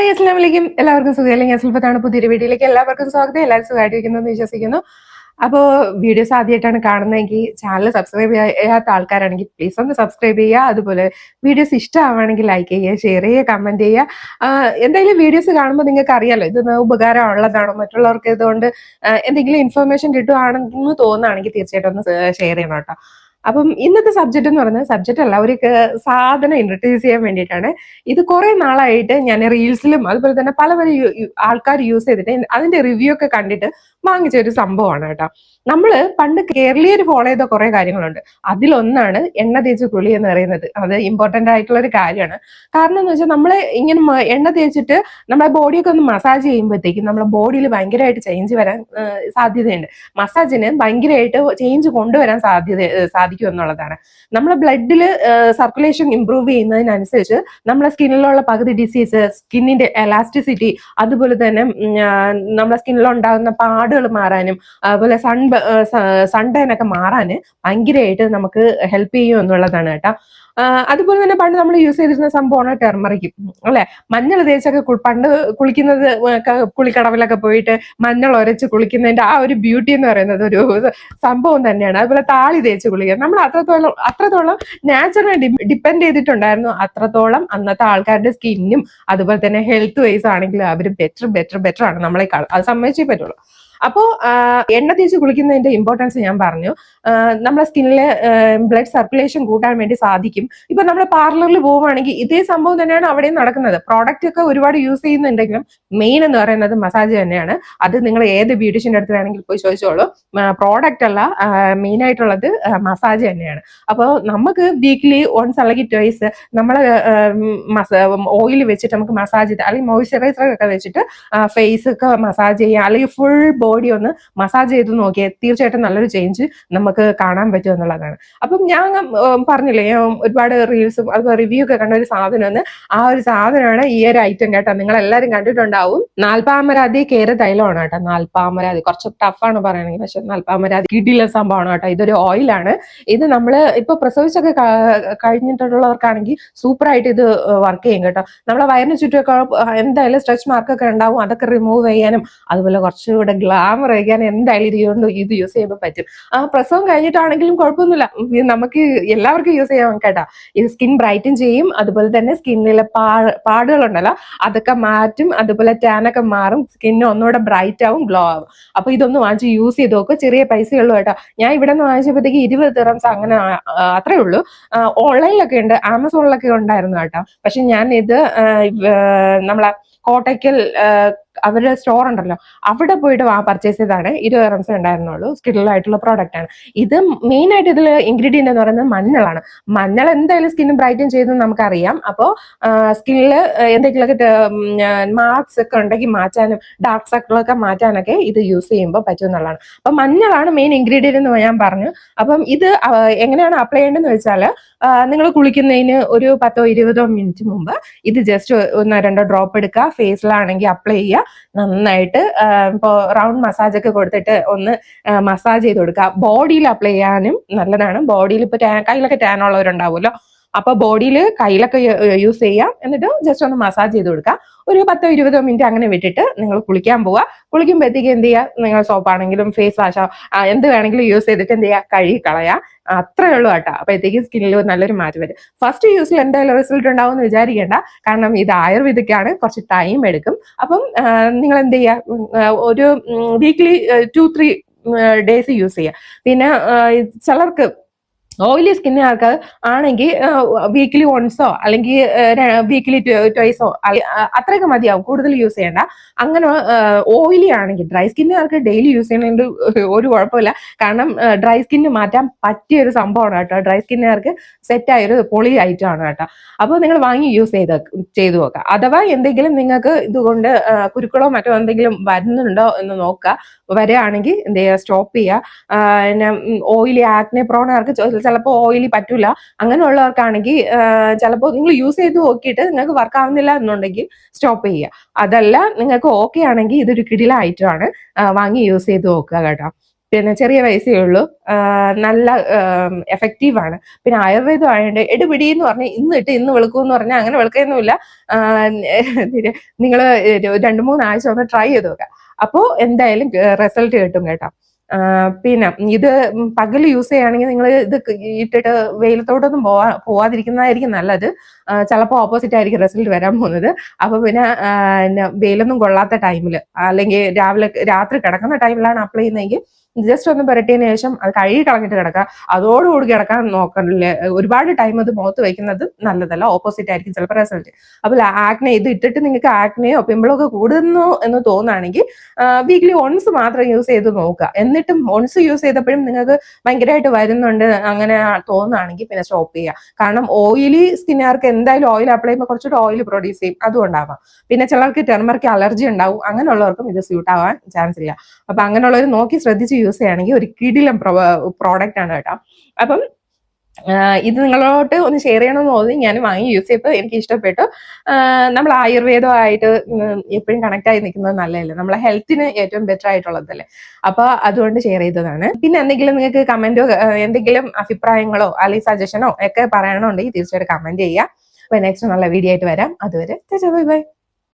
Hi അസ്ലാം വലൈക്കും എല്ലാവർക്കും സുഖമല്ലേ? ഞാൻ സുൽഫത്താണ് പുതിയൊരു വീഡിയോയിലേക്ക് എല്ലാവർക്കും സ്വാഗതം. എല്ലാവരും സുഖമായിട്ടിരിക്കുന്നു എന്ന് വിശ്വസിക്കുന്നു. അപ്പോൾ വീഡിയോസ് ആദ്യമായിട്ടാണ് കാണുന്നതെങ്കിൽ ചാനൽ സബ്സ്ക്രൈബ് ചെയ്യാത്ത ആൾക്കാരാണെങ്കിൽ പ്ലീസ് ഒന്ന് സബ്സ്ക്രൈബ് ചെയ്യുക. അതുപോലെ വീഡിയോസ് ഇഷ്ടമാണെങ്കിൽ ലൈക്ക് ചെയ്യുക ഷെയർ ചെയ്യുക കമന്റ് ചെയ്യുക. എന്തായാലും വീഡിയോസ് കാണുമ്പോൾ നിങ്ങൾക്ക് അറിയാലോ ഇത് ഉപകാരമുള്ളതാണോ മറ്റുള്ളവർക്ക് ഇതുകൊണ്ട് എന്തെങ്കിലും ഇൻഫർമേഷൻ കിട്ടുകയാണെന്ന് തോന്നുകയാണെങ്കിൽ തീർച്ചയായിട്ടും ഒന്ന് ഷെയർ ചെയ്യണം കേട്ടോ. അപ്പം ഇന്നത്തെ സബ്ജക്റ്റ് എന്ന് പറയുന്നത് സബ്ജക്റ്റ് അല്ല ഒരു സാധനം ഇൻട്രൊഡ്യൂസ് ചെയ്യാൻ വേണ്ടിയിട്ടാണ്. ഇത് കുറെ നാളായിട്ട് ഞാൻ റീൽസിലും അതുപോലെ തന്നെ പല പല ആൾക്കാർ യൂസ് ചെയ്തിട്ട് അതിന്റെ റിവ്യൂ ഒക്കെ കണ്ടിട്ട് വാങ്ങിച്ച ഒരു സംഭവമാണ് കേട്ടോ. നമ്മൾ പണ്ട് കേരളീയർ ഫോളോ ചെയ്ത കുറെ കാര്യങ്ങളുണ്ട്. അതിലൊന്നാണ് എണ്ണ തേച്ച് കുളി എന്ന് പറയുന്നത്. അത് ഇമ്പോർട്ടന്റ് ആയിട്ടുള്ള ഒരു കാര്യമാണ്. കാരണം എന്ന് വെച്ചാൽ നമ്മൾ ഇങ്ങനെ എണ്ണ തേച്ചിട്ട് നമ്മളെ ബോഡിയൊക്കെ ഒന്ന് മസാജ് ചെയ്യുമ്പോഴത്തേക്കും നമ്മളെ ബോഡിയിൽ ഭയങ്കരമായിട്ട് ചേഞ്ച് വരാൻ സാധ്യതയുണ്ട്. മസാജിന് ഭയങ്കരമായിട്ട് ചേഞ്ച് കൊണ്ടുവരാൻ സാധ്യത സാധിക്കും എന്നുള്ളതാണ്. നമ്മളെ ബ്ലഡിൽ സർക്കുലേഷൻ ഇംപ്രൂവ് ചെയ്യുന്നതിനനുസരിച്ച് നമ്മളെ സ്കിന്നിലുള്ള പകുതി ഡിസീസ് സ്കിന്നിന്റെ എലാസ്റ്റിസിറ്റി അതുപോലെ തന്നെ നമ്മളെ സ്കിന്നിൽ ഉണ്ടാകുന്ന പാടുകൾ മാറാനും അതുപോലെ സൺ സൺടൈൻ ഒക്കെ മാറാന് ഭയങ്കരമായിട്ട് നമുക്ക് ഹെൽപ്പ് ചെയ്യും എന്നുള്ളതാണ് കേട്ടോ. അതുപോലെ തന്നെ പണ്ട് നമ്മൾ യൂസ് ചെയ്തിരുന്ന സംഭവമാണ് ടെർമറിക് അല്ലെ? മഞ്ഞൾ തേച്ചൊക്കെ പണ്ട് കുളിക്കുന്നത് കുളിക്കടവിലൊക്കെ പോയിട്ട് മഞ്ഞൾ ഒരച്ച് കുളിക്കുന്നതിന്റെ ആ ഒരു ബ്യൂട്ടി എന്ന് പറയുന്നത് ഒരു സംഭവം തന്നെയാണ്. അതുപോലെ താളി തേച്ച് കുളിക്കുക. നമ്മൾ അത്രത്തോളം അത്രത്തോളം നാച്ചുറലി ഡിപ്പെൻഡ് ചെയ്തിട്ടുണ്ടായിരുന്നു. അത്രത്തോളം അന്നത്തെ ആൾക്കാരുടെ സ്കിന്നും അതുപോലെ തന്നെ ഹെൽത്ത് വൈസ് ആണെങ്കിലും അവർ ബെറ്റർ ബെറ്റർ ബെറ്റർ ആണ് നമ്മളെക്കാൾ അത് സമ്മതിച്ചേ പറ്റുള്ളൂ. അപ്പോ എണ്ണ തേച്ച് കുളിക്കുന്നതിന്റെ ഇമ്പോർട്ടൻസ് ഞാൻ പറഞ്ഞു. നമ്മുടെ സ്കിന്നിലെ ബ്ലഡ് സർക്കുലേഷൻ കൂട്ടാൻ വേണ്ടി സാധിക്കും. ഇപ്പൊ നമ്മൾ പാർലറിൽ പോവുകയാണെങ്കിൽ ഇതേ സംഭവം തന്നെയാണ് അവിടെയും നടക്കുന്നത്. പ്രോഡക്റ്റ് ഒക്കെ ഒരുപാട് യൂസ് ചെയ്യുന്നുണ്ടെങ്കിലും മെയിൻ എന്ന് പറയുന്നത് മസാജ് തന്നെയാണ്. അത് നിങ്ങൾ ഏത് ബ്യൂട്ടീഷ്യന്റെ അടുത്ത് വേണമെങ്കിൽ പോയി ചോദിച്ചോളൂ. പ്രോഡക്റ്റ് അല്ല മെയിൻ ആയിട്ടുള്ളത് മസാജ് തന്നെയാണ്. അപ്പോൾ നമുക്ക് വീക്ക്ലി വൺസ് അല്ലെങ്കിൽ ട്വൈസ് നമ്മൾ ഓയിൽ വെച്ചിട്ട് നമുക്ക് മസാജ് അല്ലെങ്കിൽ മോയ്സ്ചറൈസർ ഒക്കെ വെച്ചിട്ട് ഫേസ് ഒക്കെ മസാജ് ചെയ്യാം. അല്ലെങ്കിൽ ഫുൾ ബോഡി ഒന്ന് മസാജ് ചെയ്ത് നോക്കിയാൽ തീർച്ചയായിട്ടും നല്ലൊരു ചേഞ്ച് നമുക്ക് കാണാൻ പറ്റും എന്നുള്ളതാണ്. അപ്പം ഞാൻ പറഞ്ഞില്ലേ ഒരുപാട് റീൽസും അതുപോലെ റിവ്യൂ ഒക്കെ കണ്ട ഒരു സാധനമാണ് ആ ഒരു സാധനമാണ് ഈ ഒരു ഐറ്റം കേട്ടോ. നിങ്ങൾ എല്ലാവരും കണ്ടിട്ടുണ്ടാവും. നാൽപ്പാമരാതി കേര തൈലമാണ് കേട്ടോ. നാൽപ്പാമരാതി. കുറച്ച് ടഫാണ് പറയണെങ്കിൽ പക്ഷെ നാൽപ്പാമരാതി കിടില സംഭവമാണ് കേട്ടോ. ഇതൊരു ഓയിലാണ് ഇത് നമ്മൾ ഇപ്പൊ പ്രസവിച്ചൊക്കെ കഴിഞ്ഞിട്ടുള്ളവർക്കാണെങ്കിൽ സൂപ്പർ ആയിട്ട് ഇത് വർക്ക് ചെയ്യും കേട്ടോ. നമ്മളെ വയറിന് ചുറ്റുമൊക്കെ എന്തായാലും സ്ട്രെച്ച് മാർക്കൊക്കെ ഉണ്ടാവും. അതൊക്കെ റിമൂവ് ചെയ്യാനും അതുപോലെ കുറച്ചുകൂടെ ഗ്ലാമർ വയ്ക്കാനും എന്തായാലും ഇത് ഇത് യൂസ് ചെയ്യുമ്പോൾ പറ്റും. ആ പ്രസവം കഴിഞ്ഞിട്ടാണെങ്കിലും കുഴപ്പമൊന്നുമില്ല. നമുക്ക് എല്ലാവർക്കും യൂസ് ചെയ്യാൻ കേട്ടോ. ഇത് സ്കിൻ ബ്രൈറ്റൻ ചെയ്യും അതുപോലെ തന്നെ സ്കിന്നിലെ പാടുകളുണ്ടല്ലോ അതൊക്കെ മാറ്റും അതുപോലെ ടാൻ ഒക്കെ മാറും സ്കിന്ന് ഒന്നുകൂടെ ബ്രൈറ്റ് ആവും ഗ്ലോ ആവും. അപ്പൊ ഇതൊന്ന് വാങ്ങിച്ച് യൂസ് ചെയ്ത് നോക്കുക ചെറിയ പൈസയുള്ളൂ കേട്ടോ. ഞാൻ ഇവിടെ നിന്ന് വാങ്ങിച്ചപ്പോഴത്തേക്ക് ഇരുപത് തെറംസ് അങ്ങനെ അത്രേ ഉള്ളൂ. ഓൺലൈനിലൊക്കെ ഉണ്ട്. ആമസോണിലൊക്കെ ഉണ്ടായിരുന്നു കേട്ടോ. പക്ഷെ ഞാൻ ഇത് നമ്മളെ കോട്ടയ്ക്കൽ അവരുടെ സ്റ്റോർ ഉണ്ടല്ലോ അവിടെ പോയിട്ട് വാ പർച്ചേസ് ചെയ്താണ് ഇരുപത് റംസ് ഉണ്ടായിരുന്നുള്ളൂ. സ്കിന്നിലായിട്ടുള്ള പ്രോഡക്റ്റ് ആണ്. ഇത് മെയിൻ ആയിട്ട് ഇതിൽ ഇൻഗ്രീഡിയന്റ് എന്ന് പറയുന്നത് മഞ്ഞളാണ്. മഞ്ഞൾ എന്തായാലും സ്കിന്നും ബ്രൈറ്റൻ ചെയ്തെന്ന് നമുക്കറിയാം. അപ്പോൾ സ്കിന്നിൽ എന്തെങ്കിലുമൊക്കെ മാർക്സ് ഒക്കെ ഉണ്ടെങ്കിൽ മാറ്റാനും ഡാർക്ക് സർക്കിളൊക്കെ മാറ്റാനൊക്കെ ഇത് യൂസ് ചെയ്യുമ്പോൾ പറ്റും എന്നുള്ളതാണ്. അപ്പൊ മഞ്ഞളാണ് മെയിൻ ഇൻഗ്രീഡിയന്റ് എന്ന് ഞാൻ പറഞ്ഞു. അപ്പം ഇത് എങ്ങനെയാണ് അപ്ലൈ ചെയ്യേണ്ടതെന്ന് വെച്ചാൽ നിങ്ങൾ കുളിക്കുന്നതിന് ഒരു പത്തോ ഇരുപതോ മിനിറ്റ് മുമ്പ് ഇത് ജസ്റ്റ് ഒന്നോ രണ്ടോ ഡ്രോപ്പ് എടുക്കുക. ഫേസിലാണെങ്കിൽ അപ്ലൈ ചെയ്യുക. നന്നായിട്ട് ഇപ്പോൾ റൗണ്ട് മസാജ് ഒക്കെ കൊടുത്തിട്ട് ഒന്ന് മസാജ് ചെയ്ത് കൊടുക്കുക. ബോഡിയിൽ അപ്ലൈ ചെയ്യാനും നല്ലതാണ്. ബോഡിയിൽ ഇപ്പോൾ കയ്യിലൊക്കെ ടാൻ ഉള്ളവരുണ്ടാവുമല്ലോ. അപ്പൊ ബോഡിയിൽ കയ്യിലൊക്കെ യൂസ് ചെയ്യാം. എന്നിട്ട് ജസ്റ്റ് ഒന്ന് മസാജ് ചെയ്ത് കൊടുക്കുക ഒരു പത്തോ ഇരുപതോ മിനിറ്റ് അങ്ങനെ വിട്ടിട്ട് നിങ്ങൾ കുളിക്കാൻ പോവുക കുളിക്കുമ്പോഴത്തേക്ക് എന്ത് ചെയ്യുക നിങ്ങൾ സോപ്പാണെങ്കിലും ഫേസ് വാഷോ എന്ത് വേണമെങ്കിലും യൂസ് ചെയ്തിട്ട് എന്ത് ചെയ്യുക കഴുകി കളയുക അത്രേ ഉള്ളൂ കേട്ടോ. അപ്പോഴത്തേക്കും സ്കിന്നിൽ നല്ലൊരു മാറ്റം വരും. ഫസ്റ്റ് യൂസിൽ എന്തായാലും റിസൾട്ട് ഉണ്ടാവും എന്ന് വിചാരിക്കേണ്ട. കാരണം ഇത് ആയുർവേദിക്കാണ്. കുറച്ച് ടൈം എടുക്കും. അപ്പം നിങ്ങൾ എന്ത് ചെയ്യുക ഒരു weekly two three days use ചെയ്യുക പിന്നെ ചിലർക്ക് ഓയിലി സ്കിന്നിന് ആൾക്കാർ ആണെങ്കിൽ വീക്കിലി വൺസോ അല്ലെങ്കിൽ വീക്കിലി ട്വൈസോ അത്രയൊക്കെ മതിയാവും. കൂടുതൽ യൂസ് ചെയ്യേണ്ട. അങ്ങനെ ഓയിലി ആണെങ്കിൽ ഡ്രൈ സ്കിന്നുകാർക്ക് ഡെയിലി യൂസ് ചെയ്യണമെങ്കിൽ ഒരു കുഴപ്പമില്ല. കാരണം ഡ്രൈ സ്കിന്ന് മാറ്റാൻ പറ്റിയ ഒരു സംഭവമാണ് കേട്ടോ. ഡ്രൈ സ്കിന്നുകാർക്ക് സെറ്റ് ആയൊരു പൊളി ഐറ്റം ആണ് കേട്ടോ. അപ്പോൾ നിങ്ങൾ വാങ്ങി യൂസ് ചെയ്ത് ചെയ്തു നോക്കുക. അഥവാ എന്തെങ്കിലും നിങ്ങൾക്ക് ഇതുകൊണ്ട് കുരുക്കളോ മറ്റോ എന്തെങ്കിലും വരുന്നുണ്ടോ എന്ന് നോക്കുക. വരികയാണെങ്കിൽ എന്ത് ചെയ്യുക? സ്റ്റോപ്പ് ചെയ്യുക. പിന്നെ ഓയിലി ആക്നെ പ്രോണർക്ക് ചിലപ്പോൾ ഓയിലി പറ്റൂല. അങ്ങനെയുള്ളവർക്കാണെങ്കിൽ ചിലപ്പോൾ നിങ്ങൾ യൂസ് ചെയ്ത് നോക്കിയിട്ട് നിങ്ങൾക്ക് വർക്ക് ആവുന്നില്ല എന്നുണ്ടെങ്കിൽ സ്റ്റോപ്പ് ചെയ്യുക. അതല്ല നിങ്ങൾക്ക് ഓക്കെ ആണെങ്കിൽ ഇതൊരു കിടില ഐറ്റം ആണ്. വാങ്ങി യൂസ് ചെയ്ത് നോക്കുക കേട്ടോ. പിന്നെ ചെറിയ പൈസയേ ഉള്ളൂ. നല്ല എഫക്റ്റീവ് ആണ്. പിന്നെ ആയുർവേദം ആയതുകൊണ്ട് എടുപിടി എന്ന് പറഞ്ഞാൽ ഇന്ന് ഇട്ട് ഇന്ന് വെളുക്കും എന്ന് പറഞ്ഞാൽ അങ്ങനെ വെളുക്കൊന്നുമില്ല. നിങ്ങൾ രണ്ട് മൂന്ന് ആഴ്ച ഒന്ന് ട്രൈ ചെയ്ത് നോക്കുക. അപ്പോൾ എന്തായാലും റിസൾട്ട് കിട്ടും കേട്ടോ. പിന്നെ ഇത് പകൽ യൂസ് ചെയ്യുകയാണെങ്കിൽ നിങ്ങൾ ഇത് ഇട്ടിട്ട് വെയിലത്തോട്ടൊന്നും പോവാ പോവാതിരിക്കുന്നതായിരിക്കും നല്ലത്. ചിലപ്പോൾ ഓപ്പോസിറ്റ് ആയിരിക്കും റിസൾട്ട് വരാൻ പോകുന്നത്. അപ്പൊ പിന്നെ വെയിലൊന്നും കൊള്ളാത്ത ടൈമിൽ അല്ലെങ്കിൽ രാവിലെ രാത്രി കിടക്കുന്ന ടൈമിലാണ് അപ്ലൈ ചെയ്യുന്നതെങ്കിൽ ജസ്റ്റ് ഒന്ന് പുരട്ടിയതിനു ശേഷം അത് കഴുകി കളഞ്ഞിട്ട് കിടക്കുക. അതോടുകൂടി കിടക്കാൻ നോക്കണില്ലേ ഒരുപാട് ടൈം അത് മുഖത്ത് വയ്ക്കുന്നത് നല്ലതല്ല. ഓപ്പോസിറ്റ് ആയിരിക്കും ചിലപ്പോൾ റിസൾട്ട് അപ്പോൾ ആക്നെ ഇത് ഇട്ടിട്ട് നിങ്ങൾക്ക് ആക്നെയോ പിമ്പിളോ ഒക്കെ കൂടുന്നു എന്ന് തോന്നുകയാണെങ്കിൽ വീക്ക്ലി വൺസ് മാത്രം യൂസ് ചെയ്ത് നോക്കുക. എന്നിട്ടും ഒൺസ് യൂസ് ചെയ്തപ്പോഴും നിങ്ങൾക്ക് ഭയങ്കരമായിട്ട് വരുന്നുണ്ട് അങ്ങനെ തോന്നുകയാണെങ്കിൽ പിന്നെ സ്റ്റോപ്പ് ചെയ്യുക കാരണം ഓയിലി സ്കിന്നുകാർക്ക് എന്തായാലും ഓയിൽ അപ്ലൈ ചെയ്യുമ്പോൾ കുറച്ചുകൂടി ഓയിൽ പ്രൊഡ്യൂസ് ചെയ്യും. അതും ഉണ്ടാവാം. പിന്നെ ചിലർക്ക് ടെർമർക്ക് അലർജി ഉണ്ടാവും. അങ്ങനെയുള്ളവർക്കും ഇത് സ്യൂട്ട് ആവാൻ ചാൻസ് ഇല്ല. അപ്പൊ അങ്ങനെയുള്ളവർ നോക്കി ശ്രദ്ധിച്ച് യൂസ് ചെയ്യുകയാണെങ്കിൽ ഒരു കിടിലം പ്രോഡക്റ്റ് ആണ് കേട്ടോ. അപ്പം ഇത് നിങ്ങളോട്ട് ഒന്ന് ഷെയർ ചെയ്യണമെന്ന് തോന്നി. ഞാൻ വാങ്ങി യൂസ് ചെയ്തപ്പോൾ എനിക്ക് ഇഷ്ടപ്പെട്ടു. നമ്മൾ ആയുർവേദമായിട്ട് എപ്പോഴും കണക്ട് ആയി നിൽക്കുന്നത് നല്ലതല്ലേ? നമ്മളെ ഹെൽത്തിന് ഏറ്റവും ബെറ്റർ ആയിട്ടുള്ളതല്ലേ? അപ്പൊ അതുകൊണ്ട് ഷെയർ ചെയ്തതാണ്. പിന്നെ എന്തെങ്കിലും നിങ്ങൾക്ക് കമന്റോ എന്തെങ്കിലും അഭിപ്രായങ്ങളോ അല്ലെങ്കിൽ സജഷനോ ഒക്കെ പറയണമെന്നുണ്ടെങ്കിൽ തീർച്ചയായിട്ടും കമന്റ് ചെയ്യുക. അപ്പൊ നെക്സ്റ്റ് നല്ല വീഡിയോ ആയിട്ട് വരാം. അതുവരെ ബൈ ബൈ